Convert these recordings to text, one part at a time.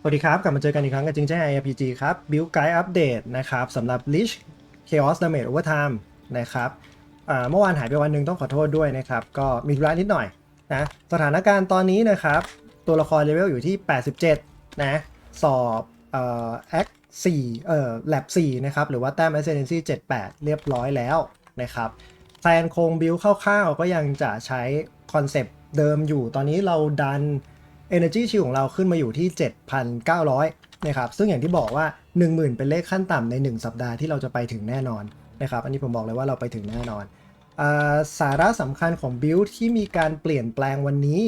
สวัสดีครับ กลับมาเจอกันอีกครั้งกับจริงแจ้ RPG ครับ Build Guide Update นะครับสำหรับ Lich Chaos Damage Overtime นะครับเมื่อวานหายไปวันหนึ่งต้องขอโทษด้วยนะครับ ก็มีธุระนิดหน่อยนะสถานการณ์ตอนนี้นะครับ ตัวละครเลเวลอยู่ที่ 87 นะ สอบเอ่อ Act 4เอ่อ Lab 4นะครับ หรือว่าแต้ม Ascendancy 78 เรียบร้อยแล้วนะครับแฟนโครงบิลคร่าวๆก็ยังจะใช้คอนเซปต์เดิมอยู่ตอนนี้เราดัน Energy Shield ของเราขึ้นมาอยู่ที่ 7,900 นะครับ ซึ่งอย่างที่บอกว่า 10,000 เป็นเลขขั้นต่ำใน 1 สัปดาห์ที่เราจะไปถึงแน่นอนนะครับ อันนี้ผมบอกเลยว่าเราไปถึงแน่นอนอสาระสำคัญของ Build ที่มีการเปลี่ยนแปลงวันนี้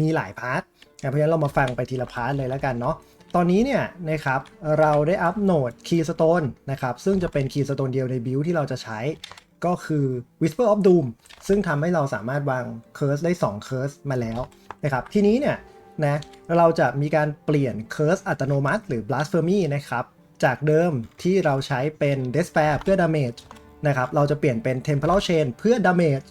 มีหลายพาร์ท เพราะฉะนั้นเรามาฟังไปทีละพาร์ทเลยแล้วกันเนาะ ตอนนี้เนี่ยนะครับเราได้อัปโหลด Keystone นะครับ ซึ่งจะเป็น Keystone เดียวใน Build ที่เราจะใช้ก็คือ Whisper of Doom ซึ่งทำให้เราสามารถวาง Curse ได้ 2 Curse มาแล้วนะครับ ทีนี้เนี่ย นะเราจะมีการเปลี่ยน Curse อัตโนมัติ หรือ Blasphemy นะครับ จากเดิมที่เราใช้เป็น Despair เพื่อ Damage นะครับเราจะเปลี่ยนเป็น Temporal Chain เพื่อ Damage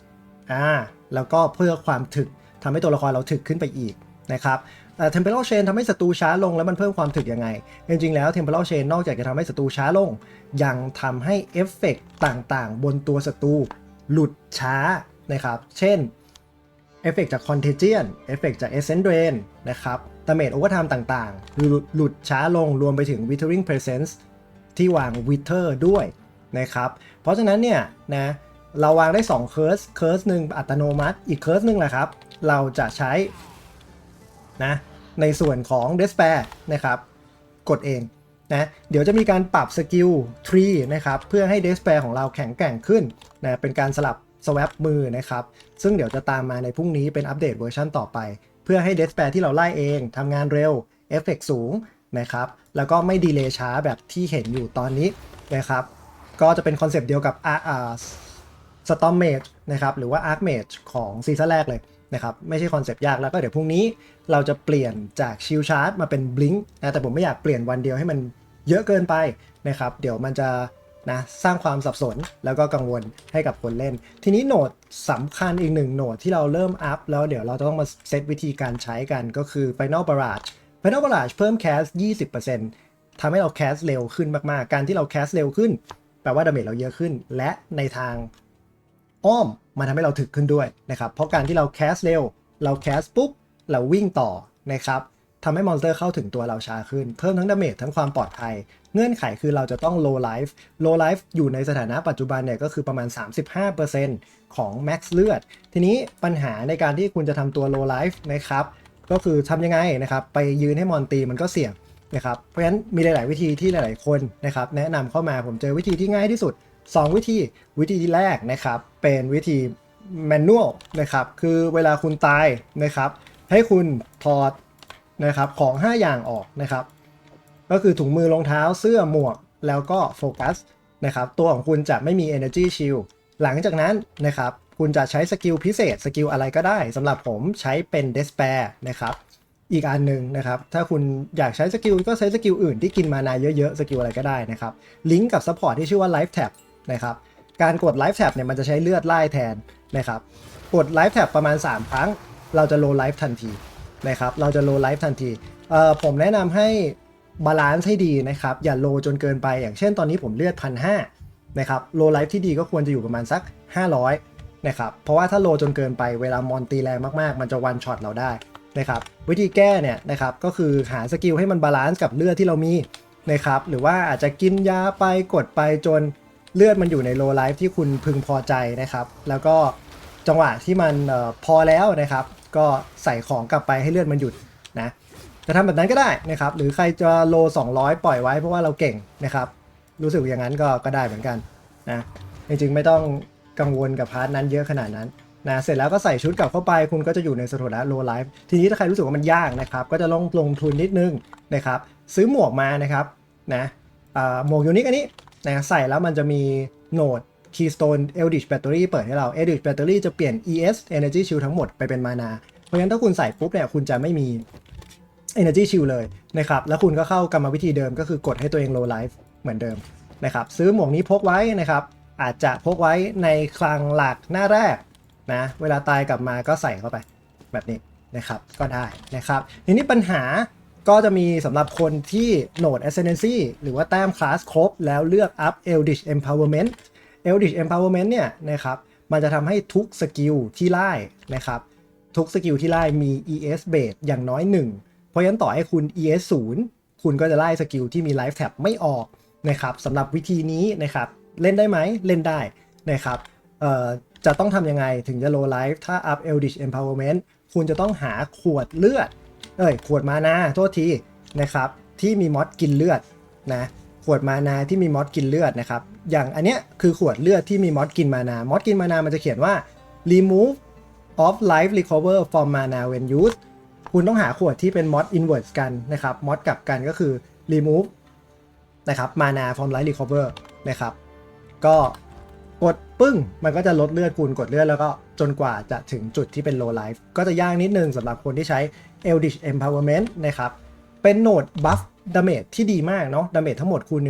อ่าแล้วก็เพื่อความถึกทำให้ตัวละครเราถึกขึ้นไปอีกนะครับเอ่อ Temporal Chain ทำให้ศัตรูช้าลงแล้วมันเพิ่มความถึกยังไง จริงๆแล้ว Temporal Chain นอกจากจะทำให้ศัตรูช้าลง ยังทำให้เอฟเฟกต์ต่างๆ บนตัวศัตรูหลุดช้านะครับ เช่น อฟเฟกต์จาก Contagion เอฟเฟกต์จาก Essence Drain นะครับดาเมจโอเวอร์ไทม์ต่างๆ หลุดหลุดช้าลงรวมไปถึง Withering Presence ที่วาง Wither ด้วยนะครับ เพราะฉะนั้นเนี่ยนะเราวางได้2 Curse Curse หนึ่งอัตโนมัติ อีก Curse หนึ่งแหละครับ เราจะใช้นะในส่วนของ Despair นะครับ กดเองนะเดี๋ยวจะมีการปรับสกิลทรีนะครับ เพื่อให้ Despair ของเราแข็งแกร่งขึ้นนะเป็นการสลับ swap มือนะครับ ซึ่งเดี๋ยวจะตามมาในพรุ่งนี้เป็นอัปเดตเวอร์ชันต่อไป เพื่อให้ Despair ที่เราไล่เองทำงานเร็วเอฟเฟกสูงนะครับ แล้วก็ไม่ดีเลย์ช้าแบบที่เห็นอยู่ตอนนี้นะครับ ก็จะเป็นคอนเซปต์เดียวกับอ่าอ่าสตอมเมจนะครับ หรือว่าอาร์คเมจของซีซั่นแรกเลยนะครับ ไม่ใช่คอนเซปต์ยากแล้วก็เดี๋ยวพรุ่งนี้เราจะเปลี่ยนจากชิลชาร์ t มาเป็นบลิงค์นะแต่ผมไม่อยากเปลี่ยนวันเดียวให้มันเยอะเกินไปนะครับ เดี๋ยวมันจะ นะสร้างความสับสนแล้วก็กังวลให้กับคนเล่น ทีนี้โหนดสำคัญอีกหนึ่งโหนดที่เราเริ่มอัพแล้วเดี๋ยวเราจะต้องมาเซตวิธีการใช้กันก็คือ Final Barrage Final Barrage เพิ่มแคส 20%ทำให้เราแคสเร็วขึ้นมากๆ การที่เราแคสเร็วขึ้น แปลว่าดาเมจเราเยอะขึ้น และในทางอ้อมมันทำให้เราถึกขึ้นด้วยนะครับ เพราะการที่เราแคสเร็ว เราแคสปุ๊บ เราวิ่งต่อนะครับทำให้มอนสเตอร์เข้าถึงตัวเราช้าขึ้น เพิ่มทั้งดาเมจทั้งความปลอดภัย เงื่อนไขคือเราจะต้อง low life low life อยู่ในสถานะปัจจุบันเนี่ยก็คือประมาณ 35%ของ max เลือด ทีนี้ปัญหาในการที่คุณจะทำตัว low life นะครับก็คือทำยังไงนะครับไปยืนให้มอนตีมันก็เสี่ยงนะครับเพราะฉะนั้นมีหลาย ๆ วิธีที่หลาย ๆ คนนะครับแนะนำเข้ามาผมเจอวิธีที่ง่ายที่สุด 2 วิธีวิธีที่แรกนะครับเป็นวิธีแมนนวลนะครับคือเวลาคุณตายนะครับให้คุณถอดนะครับของ 5 อย่างออกนะครับ ก็คือถุงมือรองเท้าเสื้อหมวกแล้วก็โฟกัสนะครับตัวของคุณจะไม่มี Energy Shield หลังจากนั้นนะครับคุณจะใช้สกิลพิเศษสกิลอะไรก็ได้สำหรับผมใช้เป็น Despair นะครับอีกอันหนึ่งนะครับถ้าคุณอยากใช้สกิลก็ใช้สกิลอื่นที่กินมานาเยอะๆสกิลอะไรก็ได้นะครับลิงก์กับซัพพอร์ตที่ชื่อว่า Life Tab นะครับการกด Life Tab เนี่ยมันจะใช้เลือดไล่แทนนะครับกด Life Tab ประมาณ 3 ครั้ง เราจะ low life ทันทีนะครับเราจะ low life ทันทีเอ่อผมแนะนำให้ บาลานซ์ให้ดีนะครับ อย่า low จนเกินไป อย่างเช่นตอนนี้ผมเลือดพันห้านะครับ low life ที่ดีก็ควรจะอยู่ประมาณสัก 500นะครับเพราะว่าถ้า low จนเกินไปเวลามอนตีแรงมากๆ มันจะ one shot เราได้นะครับวิธีแก้เนี่ยนะครับก็คือหาสกิลให้มันบาลานซ์กับเลือดที่เรามีนะครับหรือว่าอาจจะกินยาไปกดไปจนเลือดมันอยู่ในโลไลฟ์ที่คุณพึงพอใจนะครับ แล้วก็จังหวะที่มันออพอแล้วนะครับ ก็ใส่ของกลับไปให้เลือดมันหยุดนะ จะทำแบบนั้นก็ได้นะครับ หรือใครจะโล 200 ปล่อยไว้เพราะว่าเราเก่งนะครับ รู้สึกอย่างนั้นก็ก็ได้เหมือนกันนะจริงๆไม่ต้องกังวลกับพาร์ทนั้นเยอะขนาดนั้นนะเสร็จแล้วก็ใส่ชุดกลับเข้าไปคุณก็จะอยู่ในสถานะ low life ทีนี้ถ้าใครรู้สึกว่ามันยากนะครับ ก็จะลงลงทุนนิดนึงนะครับ ซื้อหมวกมานะครับนะหมวกยูนิคอันนี้นะใส่แล้วมันจะมีโหนด Keystone Eldritch Battery เปิดให้เรา Eldritch Battery จะเปลี่ยน ES Energy Shield ทั้งหมดไปเป็นมานา เพราะฉะนั้นถ้าคุณใส่ปุ๊บเนี่ยคุณจะไม่มี Energy Shield เลยนะครับแล้วคุณก็เข้ากรรมวิธีเดิมก็คือกดให้ตัวเอง low life เหมือนเดิมนะครับซื้อหมวกนี้พกไว้นะครับอาจจะพกไว้ในคลังหลักหน้าแรกนะเวลาตายกลับมาก็ใส่เข้าไปแบบนี้นะครับก็ได้นะครับทีนี้ปัญหาก็จะมีสำหรับคนที่โหนด Ascendancy หรือว่าแต้มคลาสครบ แล้วเลือก up Eldritch Empowerment Eldritch Empowerment เนี่ยนะครับมันจะทำให้ทุกสกิลที่ไล่นะครับทุกสกิลที่ไล่มี ES base อย่างน้อย1 ราะฉะนั้นต่อให้คุณ ES 0คุณก็จะไล่สกิลที่มี Life Tap ไม่ออกนะครับสำหรับวิธีนี้นะครับเล่นได้ไหมเล่นได้นะครับจะต้องทำยังไงถึงจะ low life ถ้า up Eldritch Empowerment คุณจะต้องหาขวดเลือด เอ้ยขวดมานาโทษทีนะครับที่มีมอสกินเลือดนะขวดมานาที่มีมอสกินเลือดนะครับอย่างอันเนี้ยคือขวดเลือดที่มีมอสกินมานามอสกินมานามันจะเขียนว่า remove of life recover from mana when used คุณต้องหาขวดที่เป็นมอส inverse กันนะครับมอสกลับกันก็คือ remove นะครับมานา from life recover นะครับ ก็กดปึ้ง มันก็จะลดเลือดคุณกดเลือดแล้วก็จนกว่าจะถึงจุดที่เป็น low life ก็จะยากนิดนึงสำหรับคนที่ใช้ Eldritch Empowerment นะครับ เป็นโหนด buff damage ที่ดีมากเนาะ damage ทั้งหมดคูณ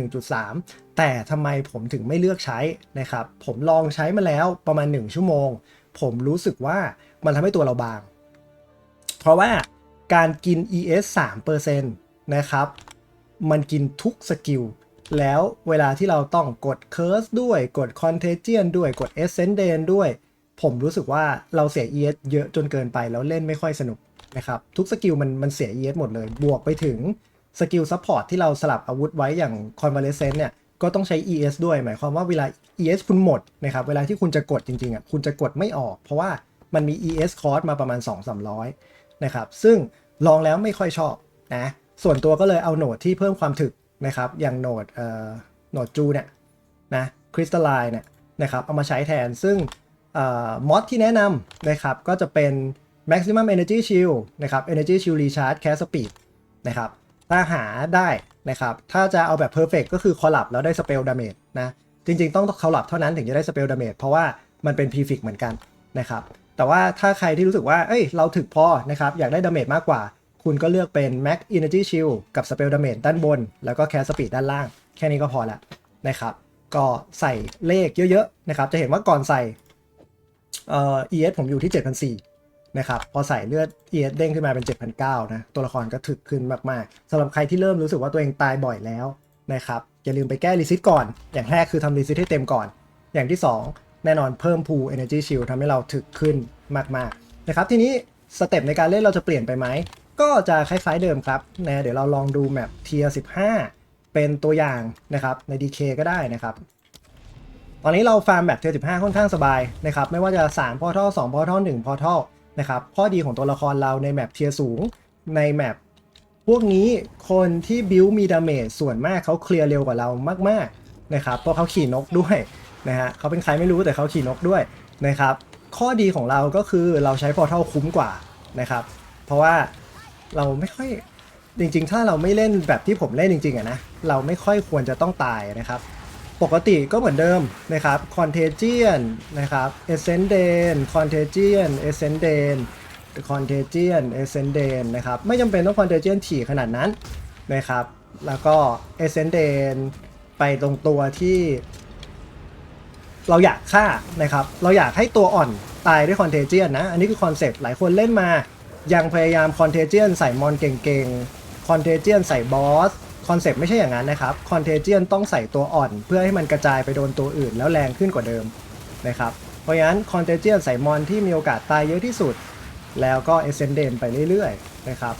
1.3 แต่ทำไมผมถึงไม่เลือกใช้นะครับ ผมลองใช้มาแล้วประมาณ 1 ชั่วโมง ผมรู้สึกว่ามันทำให้ตัวเราบาง เพราะว่าการกิน ES 3%นะครับ มันกินทุกสกิล แล้วเวลาที่เราต้องกด Curse ด้วย กด Contagion ด้วยกด Ascendant ด้วย ผมรู้สึกว่าเราเสีย ES เยอะจนเกินไปแล้วเล่นไม่ค่อยสนุกนะครับทุกสกิลมันมันเสีย ES หมดเลย บวกไปถึงสกิลซัพพอร์ตที่เราสลับอาวุธไว้อย่าง Convalescent เนี่ยก็ต้องใช้ ES ด้วย หมายความว่าเวลา ES คุณหมดนะครับ เวลาที่คุณจะกดจริงๆอะ คุณจะกดไม่ออก เพราะว่ามันมี ES cost มาประมาณ 2-300 นะครับซึ่งลองแล้วไม่ค่อยชอบนะส่วนตัวก็เลยเอาโหนดที่เพิ่มความถึกนะครับอย่างโหนดเอ่อโหนดจูเนี่ยนะคริสตัลไลน์เนี่ยนะครับเอามาใช้แทนซึ่งมอดที่แนะนำนะครับก็จะเป็น maximum energy shield นะครับ energy shield recharge cast speed นะครับถ้าหาได้นะครับถ้าจะเอาแบบ perfect ก็คือ collab แล้วได้ spell damage นะจริงๆ ต้อง collab เท่านั้นถึงจะได้ spell damage เพราะว่ามันเป็น prefix เหมือนกันนะครับ แต่ว่าถ้าใครที่รู้สึกว่า เอ้ย เราถึกพอนะครับ อยากได้ damage มากกว่า คุณก็เลือกเป็น max energy shield กับ spell damage ด้านบน แล้วก็ cast speed ด้านล่าง แค่นี้ก็พอละนะครับ ก็ใส่เลขเยอะๆนะครับ จะเห็นว่าก่อนใส่เอ่อ ES ผมอยู่ที่ 7,400นะครับ พอใส่เลือด ES เด้งขึ้นมาเป็น 7,900นะ ตัวละครก็ถึกขึ้นมากๆสำหรับใครที่เริ่มรู้สึกว่าตัวเองตายบ่อยแล้วนะครับ อย่าลืมไปแก้รีซิตก่อน อย่างแรกคือทำรีซิตให้เต็มก่อน อย่างที่ 2 แน่นอนเพิ่มพู energy shield ทำให้เราถึกขึ้นมากๆนะครับทีนี้สเต็ปในการเล่นเราจะเปลี่ยนไปไหม ก็จะคล้ายๆเดิมครับนะเดี๋ยวเราลองดูแมปเทีย15 เป็นตัวอย่างนะครับใน DK ก็ได้นะครับ ตอนนี้เราฟาร์มแบบเทีย15 ค่อนข้างสบายนะครับไม่ว่าจะ 3 พอทัล2พอทัล1พอทัลนะครับข้อดีของตัวละครเราในแมปเทียสูงในแมปพวกนี้คนที่บิวมีดาเมจส่วนมากเขาเคลียร์เร็วกว่าเรามากๆนะครับเพราะเขาขี่นกด้วย นะฮะเขาเป็นใครไม่รู้แต่เขาขี่นกด้วยนะครับ ข้อดีของเราก็คือเราใช้พอเทัลคุ้มกว่านะครับ เพราะว่าเราไม่ค่อยจริงๆ ถ้าเราไม่เล่นแบบที่ผมเล่นจริงๆอะนะเราไม่ค่อยควรจะต้องตายนะครับ ปกติก็เหมือนเดิมนะครับ Contagion นะครับ Ascendant Contagion Ascendant Contagion Ascendant นะครับไม่จำเป็นต้อง Contagion ถี่ขนาดนั้นนะครับ แล้วก็ Ascendant ไปตรงตัวที่ เราอยากฆ่านะครับ เราอยากให้ตัวอ่อนตายด้วย Contagion นนะ อันนี้คือคอนเซ็ปต์หลายคนเล่นมา ยังพยายาม Contagion ใส่มอนเก่งๆ Contagion ใส่บอส คอนเซ็ปต์ไม่ใช่อย่างนั้นนะครับ คอนเทเจียนต้องใส่ตัวอ่อน เพื่อให้มันกระจายไปโดนตัวอื่นแล้วแรงขึ้นกว่าเดิมนะครับ เพราะฉะนั้นคอนเทเจียนใส่มอนที่มีโอกาสตายเยอะที่สุด แล้วก็เอเซนเดนไปเรื่อยๆนะครับ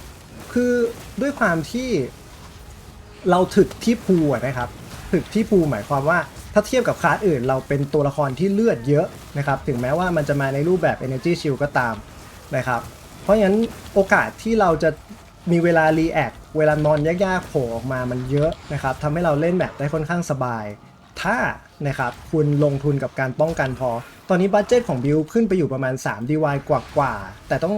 คือด้วยความที่เราถึกที่ภูนะครับ ถึกที่ภูหมายความว่า ถ้าเทียบกับคลาสอื่น เราเป็นตัวละครที่เลือดเยอะนะครับถึงแม้ว่ามันจะมาในรูปแบบ Energy Shield ก็ตามนะครับเพราะฉะนั้นโอกาสที่เราจะมีเวลารีแอคเวลานอนยากๆโผล่ออกมามันเยอะนะครับทำให้เราเล่นแบบได้ค่อนข้างสบาย ถ้านะครับคุณลงทุนกับการป้องกันพอ ตอนนี้บัตเจตของบิลขึ้นไปอยู่ประมาณ 3 DY กว่าๆแต่ต้อง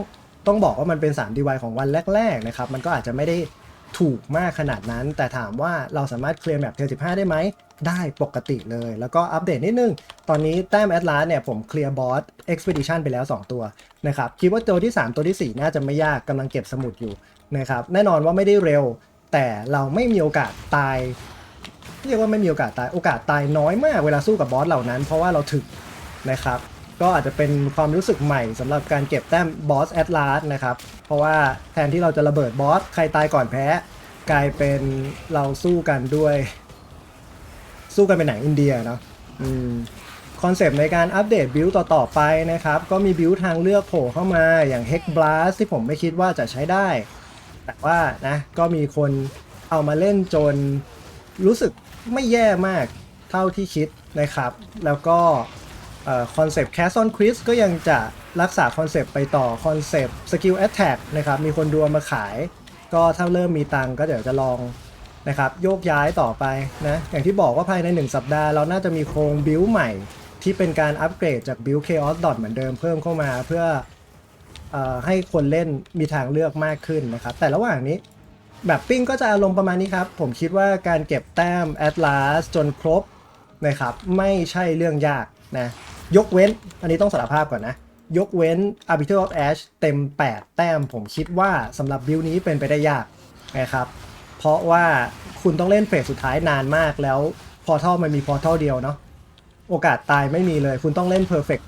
ต้องบอกว่ามันเป็น3 DY ของวันแรกๆนะครับมันก็อาจจะไม่ได้ ถูกมากขนาดนั้น แต่ถามว่าเราสามารถเคลียร์แบบเทอร์15ได้ไหม ได้ปกติเลย แล้วก็อัปเดตนิดนึง ตอนนี้แต้มแอดลาสเนี่ยผมเคลียร์บอส Expedition ไปแล้ว 2 ตัวนะครับคิดว่าตัวที่ 3 ตัวที่ 4 น่าจะไม่ยากกำลังเก็บสมุดอยู่นะครับแน่นอนว่าไม่ได้เร็ว แต่เราไม่มีโอกาสตายเรียกว่าไม่มีโอกาสตายโอกาสตายน้อยมากเวลาสู้กับบอสเหล่านั้น เพราะว่าเราถึกนะครับ ก็อาจจะเป็นความรู้สึกใหม่สำหรับการเก็บแต้มบอสแอตลาสนะครับ เพราะว่าแทนที่เราจะระเบิดบอส ใครตายก่อนแพ้ กลายเป็นเราสู้กันด้วย สู้กันเป็นหนังอินเดียเนาะคอนเซปต์ในการอัปเดตบิลต์ต่อ ๆ ไปนะครับ ก็มีบิลทางเลือกโผล่เข้ามาอย่าง Hex Blast ที่ผมไม่คิดว่าจะใช้ได้ แต่ว่านะก็มีคนเอามาเล่นจนรู้สึกไม่แย่มากเท่าที่คิดนะครับ แล้วก็ คอนเซปต์แคสซอนคริสก็ยังจะรักษาคอนเซปต์ไปต่อคอนเซปต์สกิลแอตแทกนะครับมีคนดูเอามาขาย ก็ถ้าเริ่มมีตังก็เดี๋ยวจะลองนะครับโยกย้ายต่อไปนะอย่างที่บอกว่าภายใน 1 สัปดาห์เราน่าจะมีโครงบิลใหม่ ที่เป็นการอัปเกรดจากบิล Chaos Dot เหมือนเดิมเพิ่มเข้ามาเพื่ออให้คนเล่นมีทางเลือกมากขึ้นนะครับแต่ระหว่างนี้แบบปิ้งก็จะอารมณ์ประมาณนี้ครับ ผมคิดว่าการเก็บแต้ม Atlas จนครบนะครับไม่ใช่เรื่องยากนะ ยกเว้น อันนี้ต้องสารภาพก่อนนะ ยกเว้น Arbiter of Ash เต็ม 8 แต้มผมคิดว่าสำหรับบิลนี้เป็นไปได้ยากนะครับ เพราะว่าคุณต้องเล่นเฟสสุดท้ายนานมากแล้วพอทัลมันมีพอทัลเดียวเนาะโอกาสตายไม่มีเลย คุณต้องเล่น perfect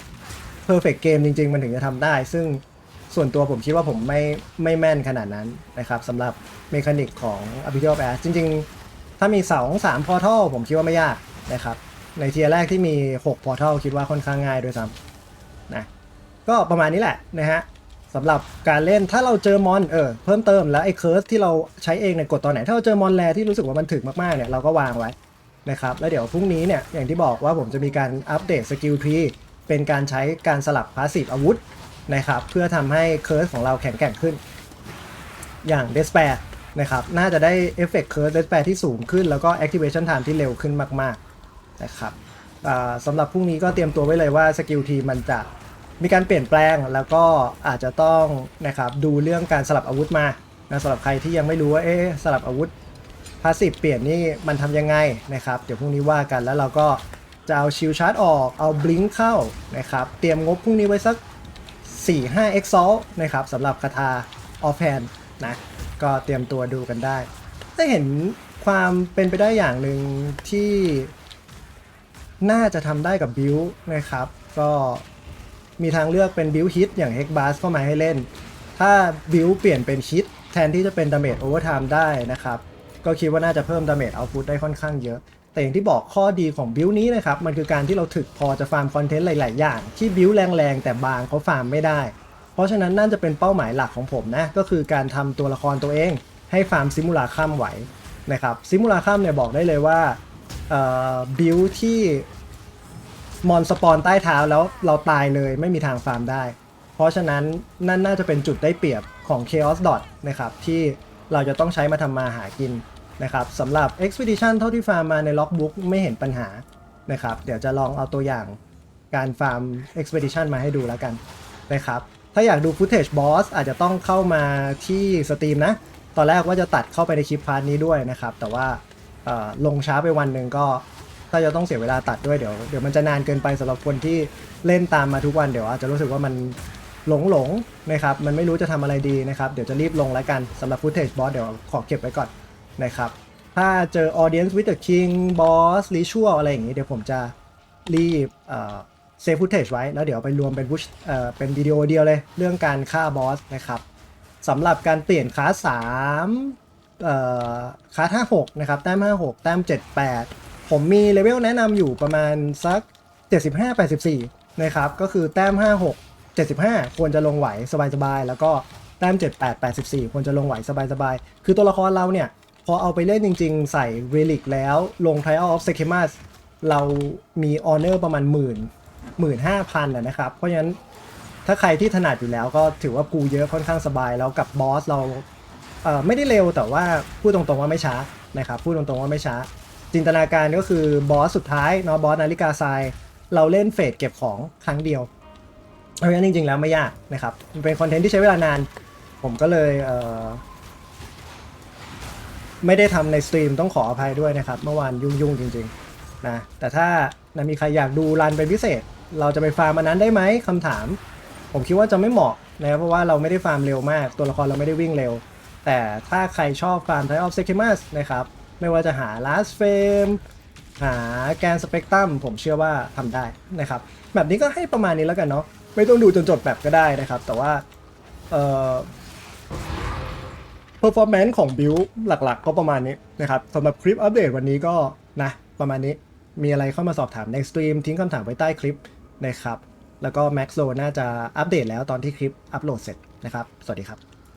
perfect เกมจริง ๆ มันถึงจะทำได้ ซึ่งส่วนตัวผมคิดว่าผมไม่ไม่แม่นขนาดนั้นนะครับสำหรับเมคานิกของ a b i t i of Ash จริง ๆ ถ้ามี2 3 Portal ผมคิดว่าไม่ยากนะครับ ในเทียร์แรกที่มี6 Portal คิดว่าค่อนข้างง่ายด้วยซ้ำนะก็ประมาณนี้แหละนะฮะสำหรับการเล่นถ้าเราเจอมอนเออเพิ่มเติมแล้วไอ้เคิร์สที่เราใช้เองเนี่ยกดตอนไหน ถ้าเราเจอมอนแรที่รู้สึกว่ามันถึกมากๆเนี่ยเราก็วางไว้นะครับแล้วเดี๋ยวพรุ่งนี้เนี่ยอย่างที่บอกว่าผมจะมีการอัปเดตสกิลทรีเป็นการใช้การสลับพาสซีฟอาวุธนะครับเพื่อทำให้เคิร์สของเราแข็งแกร่งขึ้น อย่าง Despair นะครับน่าจะได้เอฟเฟกต์เคิร์ส Despair ที่สูงขึ้นแล้วก็ Activation Time ที่เร็วขึ้นมากๆ นะครับสำหรับพรุ่งนี้ก็เตรียมตัวไว้เลยว่าสกิลทีมันจะมีการเปลี่ยนแปลงแล้วก็อาจจะต้องนะครับดูเรื่องการสลับอาวุธมานะสำหรับใครที่ยังไม่รู้ว่าเอ๊ะสลับอาวุธพาสซีฟเปลี่ยนนี่มันทำยังไงนะครับ เดี๋ยวพรุ่งนี้ว่ากันแล้วเราก็จะเอาชิลชาร์จออกเอาบลิงเข้านะครับเตรียมงบพรุ่งนี้ไว้สัก 4-5 Exalt นะครับสำหรับคาถา Offhand นะก็เตรียมตัวดูกันได้ได้เห็นความเป็นไปได้อย่างหนึ่งที่ น่าจะทำได้กับบิวนะครับ ก็มีทางเลือกเป็นบิวฮิตอย่าง h e x b a s เข้ามาให้เล่น ถ้าบิวเปลี่ยนเป็นฮิตแทนที่จะเป็นดาเมจโอเวอร์ไทม์ได้นะครับ ก็คิดว่าน่าจะเพิ่มดาเมจเอาพุตได้ค่อนข้างเยอะ แต่อย่างที่บอกข้อดีของบิวนี้นะครับ มันคือการที่เราถึกพอจะฟาร์มคอนเทนต์หลาย ๆ อย่าง ที่บิวแรงๆ แต่บางเขาฟาร์มไม่ได้ เพราะฉะนั้นนั่นจะเป็นเป้าหมายหลักของผมนะ ก็คือการทำตัวละครตัวเอง ให้ฟาร์มซิมูลาคัมไหวนะครับซิมูลาคัมเนี่ยบอกได้เลยว่า บิวที่มอนสปอนใต้เท้าแล้วเราตายเลยไม่มีทางฟาร์มได้ เพราะฉะนั้นนั่นน่าจะเป็นจุดได้เปรียบของ Chaos Dot นะครับที่เราจะต้องใช้มาทำมาหากินนะครับสำหรับ Expedition เท่าที่ฟาร์มมาในล็อกบุ๊กไม่เห็นปัญหานะครับเดี๋ยวจะลองเอาตัวอย่างการฟาร์ม Expedition มาให้ดูแล้วกันนะครับถ้าอยากดู Footage Boss อาจจะต้องเข้ามาที่สตรีมนะ ตอนแรกว่าจะตัดเข้าไปในคลิปพาร์ทนี้ด้วยนะครับ แต่ว่า ลงช้าไปวันหนึ่งก็ ถ้าจะต้องเสียเวลาตัดด้วยเดี๋ยวเดี๋ยวมันจะนานเกินไปสำหรับคนที่เล่นตามมาทุกวันเดี๋ยวอาจจะรู้สึกว่ามันหลงหลงๆนะครับมันไม่รู้จะทำอะไรดีนะครับเดี๋ยวจะรีบลงแล้วกันสำหรับ footage boss เดี๋ยวขอเก็บไว้ก่อนนะครับถ้าเจอ audience with the king boss ritual อะไรอย่างนี้เดี๋ยวผมจะรีบเอ่อ save footage ไว้ แล้วเดี๋ยวไปรวมเป็น push เป็นวิดีโอเดียวเลย เรื่องการฆ่าบอสนะครับสำหรับการเปลี่ยนคลาส3 คลาส56 นะครับ แต้ม 56 แต้ม 78 ผมมีเลเวลแนะนำอยู่ประมาณสัก 75-84 นะครับ ก็คือแต้ม 56 75 ควรจะลงไหวสบายๆ แล้วก็แต้ม 78 84 ควรจะลงไหวสบายๆ คือตัวละครเราเนี่ย พอเอาไปเล่นจริงๆ ใส่ Relic แล้วลง Trial of Sekemas เรามี Honor ประมาณหมื่นหมื่นห้าพันนะครับ เพราะฉะนั้นถ้าใครที่ถนัดอยู่แล้วก็ถือว่ากูเยอะค่อนข้างสบาย แล้วกับบอสเรา เอ่อไม่ได้เร็วแต่ว่าพูดตรงๆว่าไม่ช้านะครับพูดตรงๆว่าไม่ช้า จินตนาการก็คือบอสสุดท้ายเนาะบอสนาฬิกาทราย เราเล่นเฟสเก็บของครั้งเดียวเพราะฉะนั้นจริงๆแล้วไม่ยากนะครับมันเป็นคอนเทนต์ที่ใช้เวลานาน ผมก็เลยเอ่อไม่ได้ทำในสตรีมต้องขออภัยด้วยนะครับ เมื่อวานยุ่งๆจริงๆนะแต่ถ้านะมีใครอยากดูรันเป็นพิเศษ เราจะไปฟาร์มอันนั้นได้ไหมคำถาม ผมคิดว่าจะไม่เหมาะนะครับเพราะว่าเราไม่ได้ฟาร์มเร็วมาก ตัวละครเราไม่ได้วิ่งเร็ว แต่ถ้าใครชอบฟาร์ม Type of Sekimas นะครับ ไม่ว่าจะหา last frame หาแกนสเปกตรัมผมเชื่อว่าทำได้นะครับ แบบนี้ก็ให้ประมาณนี้แล้วกันเนาะไม่ต้องดูจนจบแบบก็ได้นะครับ แต่ว่าเอ่อ performance ของ build หลักๆ ก็ประมาณนี้นะครับสำหรับคลิปอัปเดตวันนี้ก็นะ ประมาณนี้มีอะไรเข้ามาสอบถามในสตรีมทิ้งคำถามไว้ใต้คลิปนะครับ แล้วก็ Max Zo น่าจะอัปเดตแล้วตอนที่คลิปอัปโหลดเสร็จนะครับ สวัสดีครับ